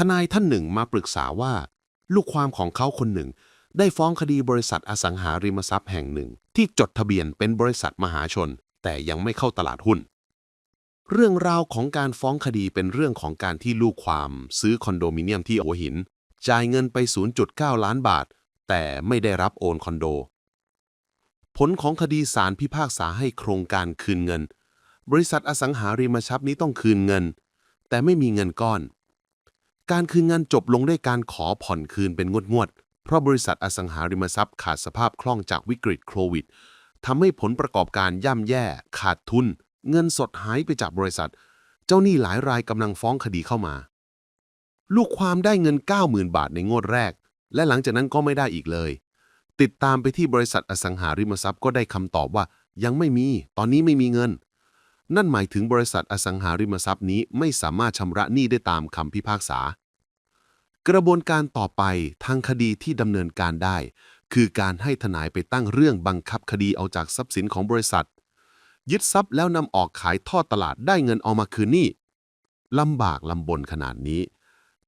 ทนายท่านหนึ่งมาปรึกษาว่า ลูกความของเขาคนหนึ่ง ได้ฟ้องคดีบริษัทอสังหาริมทรัพย์แห่งหนึ่ง ที่จดทะเบียนเป็นบริษัทมหาชน แต่ยังไม่เข้าตลาดหุ้น เรื่องราวของการฟ้องคดีเป็นเรื่องของการที่ลูกความซื้อคอนโดมิเนียมที่หัวหิน จ่ายเงินไป 0.9 ล้านบาท แต่ไม่ได้รับโอนคอนโด ผลของคดีศาลพิพากษาให้โครงการคืนเงิน บริษัทอสังหาริมทรัพย์นี้ต้องคืนเงิน แต่ไม่มีเงินก้อน การคืนเงินจบลงด้วยการขอผ่อนคืนเป็นงวดๆ เพราะบริษัทอสังหาริมทรัพย์ขาดสภาพคล่องจากวิกฤตโควิดทำให้ผลประกอบการย่ำแย่ ขาดทุน เงินสดหายไปจากบริษัท เจ้าหนี้หลายรายกำลังฟ้องคดีเข้ามา ลูกความได้เงิน 90,000 บาทในงวดแรก และหลังจากนั้นก็ไม่ได้อีกเลย ติดตามไปที่บริษัทอสังหาริมทรัพย์ก็ได้คำตอบว่ายังไม่มี ตอนนี้ไม่มีเงิน นั่นหมายถึงบริษัทอสังหาริมทรัพย์นี้ไม่สามารถชำระหนี้ได้ตามคำพิพากษา กระบวนการต่อไปทางคดีที่ดำเนินการได้ คือการให้ทนายไปตั้งเรื่องบังคับคดีเอาจากทรัพย์สินของบริษัท ยึดทรัพย์แล้วนำออกขายทอดตลาดได้เงินเอามาคืนหนี้ลำบากลำบนขนาดนี้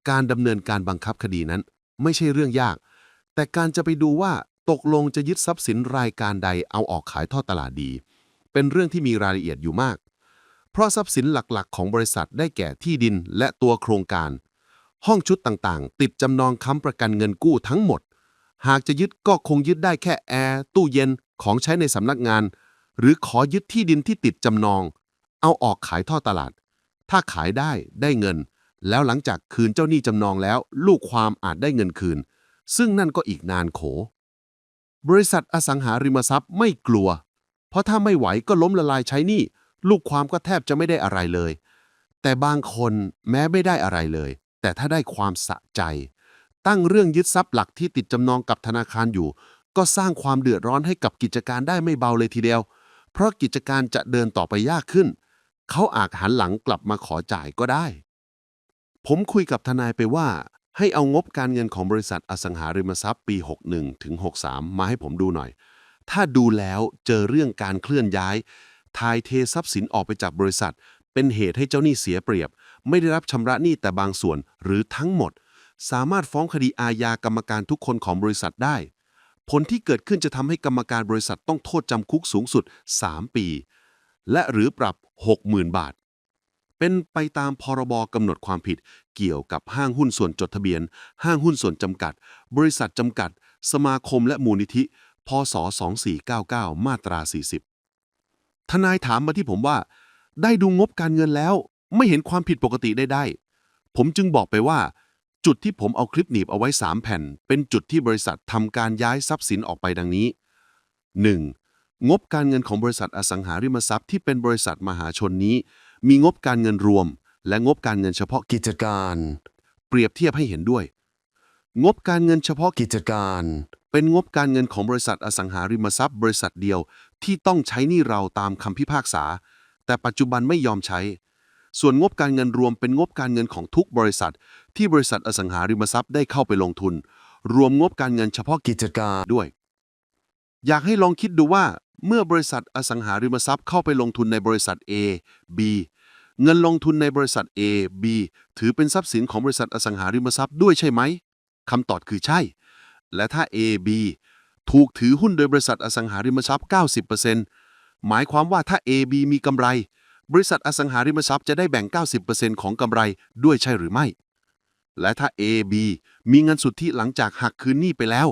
การดำเนินการบังคับคดีนั้น ไม่ใช่เรื่องยาก แต่การจะไปดูว่าตกลงจะยึดทรัพย์สินรายการใดเอาออกขายทอดตลาดดี เป็นเรื่องที่มีรายละเอียดอยู่มาก เพราะทรัพย์สินหลักๆ ของบริษัทได้แก่ที่ดินและตัวโครงการ ห้องชุดต่างๆ ติดจำนองค้ำประกันเงินกู้ทั้งหมด หากจะยึดก็คงยึดได้แค่แอร์ตู้เย็นของใช้ในสำนักงาน หรือขอยึดที่ดินที่ติดจำนอง เอาออกขายท่อตลาด ถ้าขายได้ได้เงิน แล้วหลังจากคืนเจ้าหนี้จำนองแล้ว ลูกความอาจได้เงินคืน ซึ่งนั่นก็อีกนานโข บริษัทอสังหาริมทรัพย์ไม่กลัว เพราะถ้าไม่ไหวก็ล้มละลายใช้หนี้ ลูกความก็แทบจะไม่ได้อะไรเลย แต่บางคนแม้ไม่ได้อะไรเลย แต่ถ้าได้ความสะใจ ตั้งเรื่องยึดทรัพย์หลักที่ติดจำนองกับธนาคารอยู่ ก็สร้างความเดือดร้อนให้กับกิจการได้ไม่เบาเลยทีเดียว เพราะกิจการจะเดินต่อไปยากขึ้น เขาอาจหันหลังกลับมาขอจ่ายก็ได้ ผมคุยกับทนายไปว่า ให้เอางบการเงินของบริษัทอสังหาริมทรัพย์ปี 61ถึง63 มาให้ผมดูหน่อยถ้าดูแล้วเจอเรื่องการเคลื่อนย้าย ทายเททรัพย์สินออกไปจากบริษัท เป็นเหตุให้เจ้าหนี้เสียเปรียบ ไม่ได้รับชำระหนี้แต่บางส่วนหรือทั้งหมด สามารถฟ้องคดีอาญากรรมการทุกคนของบริษัทได้ ผลที่เกิดขึ้นจะทำให้กรรมการบริษัทต้องโทษจำคุกสูงสุด 3 ปี และหรือปรับ 60,000 บาท เป็นไปตามพรบกำหนดความผิด เกี่ยวกับห้างหุ้นส่วนจดทะเบียน ห้างหุ้นส่วนจำกัด บริษัทจำกัด สมาคมและมูลนิธิพศ 2499 มาตรา 40 ทนายถามมาที่ผมว่า ได้ดูงบการเงินแล้ว ไม่เห็นความผิดปกติได้ได้ ผมจึงบอกไปว่า จุดที่ผมเอาคลิปหนีบเอาไว้ 3 แผ่น เป็นจุดที่บริษัททำการย้ายทรัพย์สินออกไปดังนี้ 1. งบการเงินของบริษัทอสังหาริมทรัพย์ที่เป็นบริษัทมหาชนนี้ มีงบการเงินรวม และงบการเงินเฉพาะกิจการ เปรียบเทียบให้เห็นด้วย งบการเงินเฉพาะกิจการ เป็นงบการเงินของบริษัทอสังหาริมทรัพย์ บริษัทเดียว ที่ต้องใช้หนี้เราตามคำพิพากษา แต่ปัจจุบันไม่ยอมใช้ ส่วนงบการเงินรวมเป็นงบการเงินของทุกบริษัท ที่บริษัทอสังหาริมทรัพย์ได้เข้าไปลงทุน รวมงบการเงินเฉพาะกิจการด้วย อยากให้ลองคิดดูว่า เมื่อบริษัทอสังหาริมทรัพย์เข้าไปลงทุนในบริษัท A B เงินลงทุนในบริษัท A B ถือเป็นทรัพย์สินของบริษัทอสังหาริมทรัพย์ด้วยใช่ไหมคำตอบคือใช่ และถ้า A B ถูกถือหุ้นโดยบริษัทอสังหาริมทรัพย์ 90%หมายความว่าถ้า A B มีกำไร บริษัทอสังหาริมทรัพย์จะได้แบ่ง 90%ของกำไรด้วยใช่หรือไม่ และถ้า A B มีเงินสุทธิหลังจากหักคืนหนี้ไปแล้ว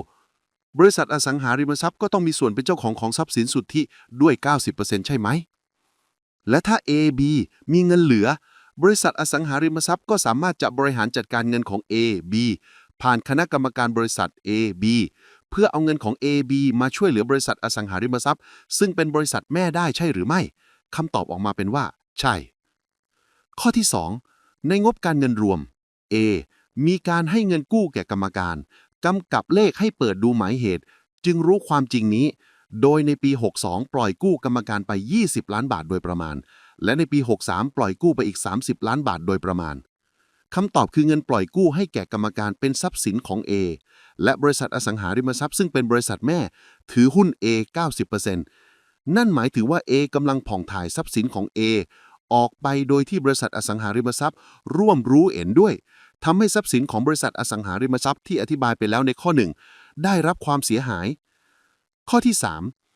บริษัทอสังหาริมทรัพย์ก็ต้องมีส่วนเป็นเจ้าของของทรัพย์สินสุทธิด้วย 90%ใช่ไหม และถ้า AB มีเงินเหลือบริษัทอสังหาริมทรัพย์ก็สามารถจะบริหารจัดการเงินของ AB ผ่านคณะกรรมการบริษัท AB เพื่อเอาเงินของ AB มาช่วยเหลือบริษัทอสังหาริมทรัพย์ ซึ่งเป็นบริษัทแม่ได้ใช่หรือไม่คำตอบออกมาเป็นว่า ใช่ ข้อที่ 2 ในงบการเงินรวม A มีการให้เงินกู้แก่กรรมการกำกับเลขให้เปิดดูหมายเหตุ จึงรู้ความจริงนี้ โดยในปี 62 ปล่อยกู้กรรมการไป 20 ล้านบาทโดยประมาณ และในปี 63 ปล่อยกู้ไปอีก 30 ล้านบาทโดยประมาณ คำตอบคือเงินปล่อยกู้ให้แก่กรรมการเป็นทรัพย์สินของ A และบริษัทอสังหาริมทรัพย์ซึ่งเป็นบริษัทแม่ ถือหุ้น A 90%นั่นหมายถึงว่า A กำลังผ่องถ่ายทรัพย์สินของ A ออกไปโดยที่บริษัทอสังหาริมทรัพย์ ร่วมรู้เห็นด้วยทำให้ทรัพย์สินของบริษัทอสังหาริมทรัพย์ที่อธิบายไปแล้วในข้อหนึ่งได้รับความเสียหาย ข้อที่ 3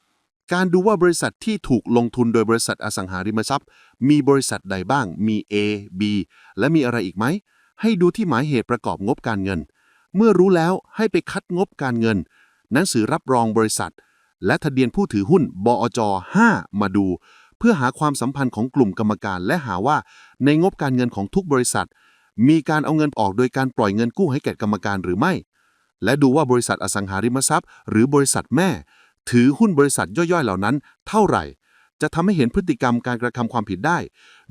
การดูว่าบริษัทที่ถูกลงทุนโดยบริษัทอสังหาริมทรัพย์ มีบริษัทใดบ้าง มี A B และมีอะไรอีกไหม ให้ดูที่หมายเหตุประกอบงบการเงิน เมื่อรู้แล้วให้ไปคัดงบการเงิน หนังสือรับรองบริษัท และทะเบียนผู้ถือหุ้น บอจ 5 มาดู เพื่อหาความสัมพันธ์ของกลุ่มกรรมการ และหาว่าในงบการเงินของทุกบริษัท มีการเอาเงินออกโดยการปล่อยเงินกู้ให้แก่กรรมการหรือไม่ และดูว่าบริษัทอสังหาริมทรัพย์ หรือบริษัทแม่ ถือหุ้นบริษัทย่อยๆ เหล่านั้น เท่าไหร่ จะทำให้เห็นพฤติกรรมการกระทำความผิดได้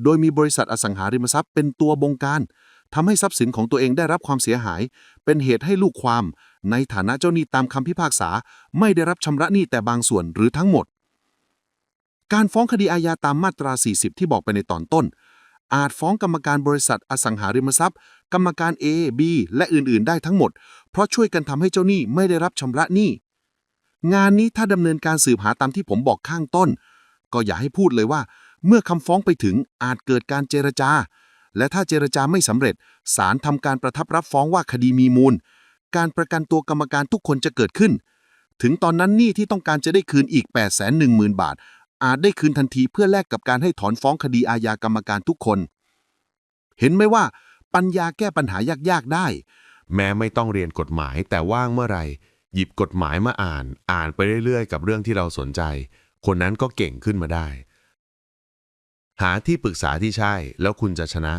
โดยมีบริษัทอสังหาริมทรัพย์เป็นตัวบงการทำให้ทรัพย์สินของตัวเองได้รับความเสียหาย เป็นเหตุให้ลูกความ ในฐานะเจ้าหนี้ตามคำพิพากษา ไม่ได้รับชำระหนี้แต่บางส่วนหรือทั้งหมด การฟ้องคดีอาญาตามมาตรา 40 ที่บอกไปในตอนต้น อาจฟ้องกรรมการบริษัทอสังหาริมทรัพย์ กรรมการ A B และอื่นๆ ได้ทั้งหมด เพราะช่วยกันทำให้เจ้าหนี้ไม่ได้รับชำระหนี้ งานนี้ถ้าดำเนินการสืบหาตามที่ผมบอกข้างต้น ก็อย่าให้พูดเลยว่า เมื่อคำฟ้องไปถึงอาจเกิดการเจรจา และถ้าเจรจาไม่สำเร็จศาลทำการประทับรับฟ้องว่าคดีมีมูล การประกันตัวกรรมการทุกคนจะเกิดขึ้น ถึงตอนนั้นหนี้ที่ต้องการจะได้คืนอีก 8 1 0 0 0 0 บาท อาจได้คืนทันทีเพื่อแลกกับการให้ถอนฟ้องคดีอาญากรรมการทุกคน เห็นไหมว่า ปัญญาแก้ปัญหายากๆได้ แม้ไม่ต้องเรียนกฎหมายแต่ว่างเมื่อไหร่ หยิบกฎหมายมาอ่าน อ่านไปเรื่อยๆ กับเรื่องที่เราสนใจ คนนั้นก็เก่งขึ้นมาได้ หาที่ปรึกษาที่ใช่ แล้วคุณจะชนะ